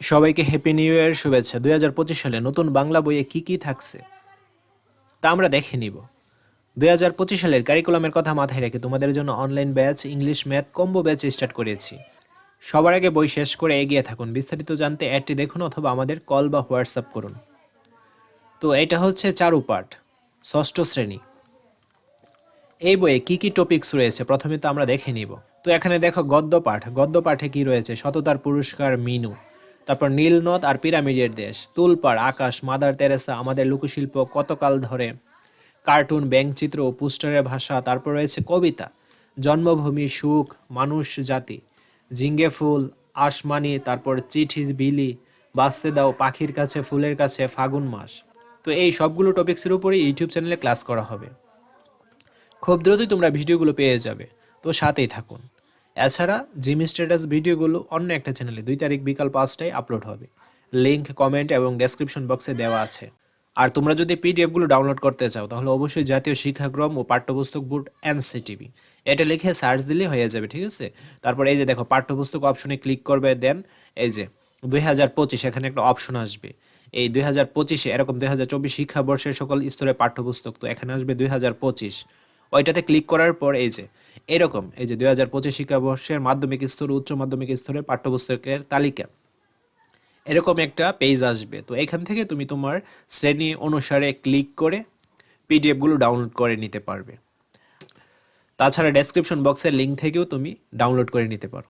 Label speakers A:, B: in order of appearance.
A: সবাইকে happy new year শুভেচ্ছা। দুই হাজার পঁচিশ সালে নতুন বাংলা বইয়ে কি কি থাকছে, তা আমরা দেখে নিব। দুই হাজার পঁচিশ সালের কারিকুলামের কথা মাথায় রেখে তোমাদের জন্য online batch English math combo batch start করেছি। সবার আগে বই শেষ করে এগিয়ে থাকুন। বিস্তারিত জানতে অ্যাডটি দেখুন অথবা আমাদের কল বা হোয়াটসঅ্যাপ করুন। তো এটা হচ্ছে চারু পাঠ, ষষ্ঠ শ্রেণি। এই বইয়ে কি কি টপিকস রয়েছে, প্রথমে তো আমরা দেখে নিব। তো এখানে দেখো গদ্য পাঠ। গদ্য পাঠে কি রয়েছে? সততার পুরস্কার, মিনু। তারপর নীলনদ আর পিরামিডের দেশ, তুলপাড়, আকাশ, মাদার তেরেসা আমাদের লোকশিল্প কতকাল ধরে? কার্টুন ব্যাংকচিত্র ও পোস্টারের ভাষা, তারপর রয়েছে কবিতা, জন্মভূমি, সুখ, মানুষ, জাতি জিঙ্গে ফুল, আসমানি, তারপর চিঠি, বিলি, বাঁচতে দাও পাখির কাছে, ফুলের কাছে, ফাগুন মাস। তো এই সবগুলো টপিক্সের উপরে ইউটিউব চ্যানেলে ক্লাস করা হবে। খুব দ্রুতই তোমরা ভিডিওগুলো পেয়ে যাবে। তো সাথেই থাকুন। এছাড়া জিম স্ট্যাটাস ভিডিওগুলো অন্য একটা চ্যানেলে দুই তারিখ বিকাল পাঁচটায় আপলোড হবে। লিঙ্ক কমেন্ট এবং ডেসক্রিপশন বক্সে দেওয়া আছে। আর তোমরা যদি পিডিএফগুলো ডাউনলোড করতে চাও, তাহলে অবশ্যই জাতীয় শিক্ষাক্রম ও পাঠ্যপুস্তক বোর্ড এনসিটিভি এটা লিখে সার্চ দিলে হয়ে যাবে, ঠিক আছে? তারপর এই যে দেখো, পাঠ্যপুস্তক অপশনে ক্লিক করবে দেন এই যে দুই হাজার পঁচিশ এখানে একটা অপশন আসবে। এই দুই হাজার পঁচিশে, এরকম দুই হাজার চব্বিশ শিক্ষাবর্ষের সকল স্তরের পাঠ্যপুস্তক, তো এখানে আসবে দুই হাজার পঁচিশ। ওইটাতে ক্লিক করার পর এই যে এরকম, এই যে দুই হাজার পঁচিশ শিক্ষাবর্ষের মাধ্যমিক স্তর, উচ্চ মাধ্যমিক স্তরের পাঠ্যপুস্তকের তালিকা। এরকম একটা পেজ আসবে। তো এখান থেকে তুমি তোমার শ্রেণি অনুসারে ক্লিক করে পিডিএফগুলো ডাউনলোড করে নিতে পারবে। তাছাড়া ডেসক্রিপশন বক্সের লিঙ্ক থেকেও তুমি ডাউনলোড করে নিতে পারো।